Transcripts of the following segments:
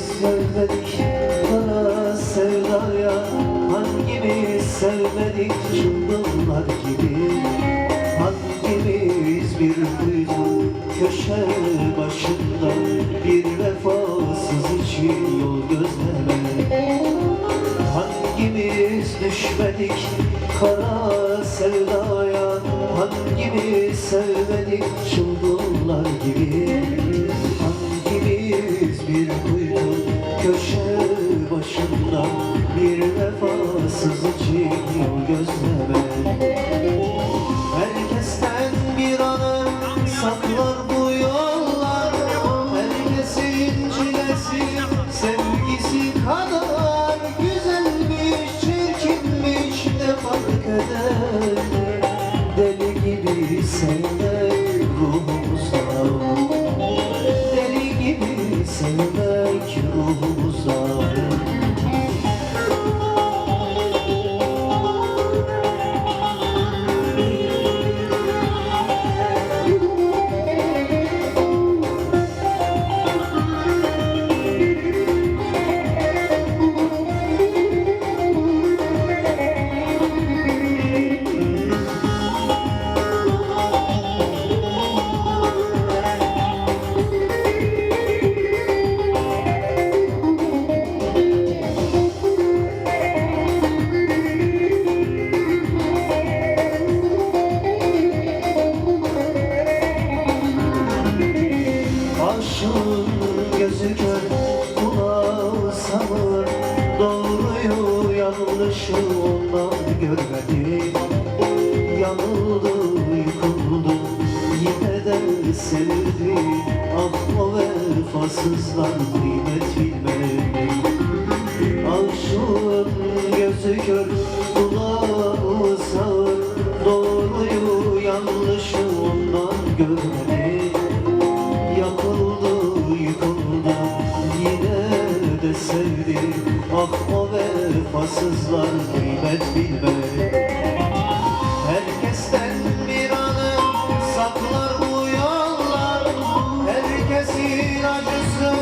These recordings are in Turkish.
sevmedik Kara sevdaya Hangimiz sevmedik? Bunlar gibi. Hangimiz bir gün Köşe başında? Bir vefasız için yol gözleme Hangimiz düşmedik Kara sevdaya? Hangimiz sevmedik? Çılgınlar gibi. Vefasız için yol gözleme Herkesten bir anı saklar bu yollar. Herkesin çilesi sevgisi kadar. Güzelmiş, çirkinmiş ne fark eder? Deli gibi sevmek ruhumuzda Aşığın gözü kör, kulağı sağır Doğruyu yanlışı ondan görmedi Yanıldı, yıkıldı, yine de sevdi. Ah o vefasızlar kıymet bilmedi Aşığın gözü kör, de sevdi Ah o vefasızlar kıymet bilmedi Herkesten bir anı saklar bu yollar. Herkesin acısı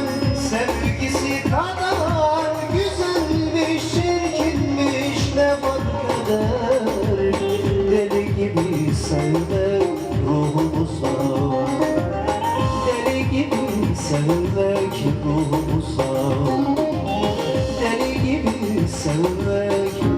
sevgisi kadar Güzelmiş, çirkinmiş ne fark eder? Deli gibi sevmek ruhumuzda gibi sevmek ruhumuza Deli gibi sevmek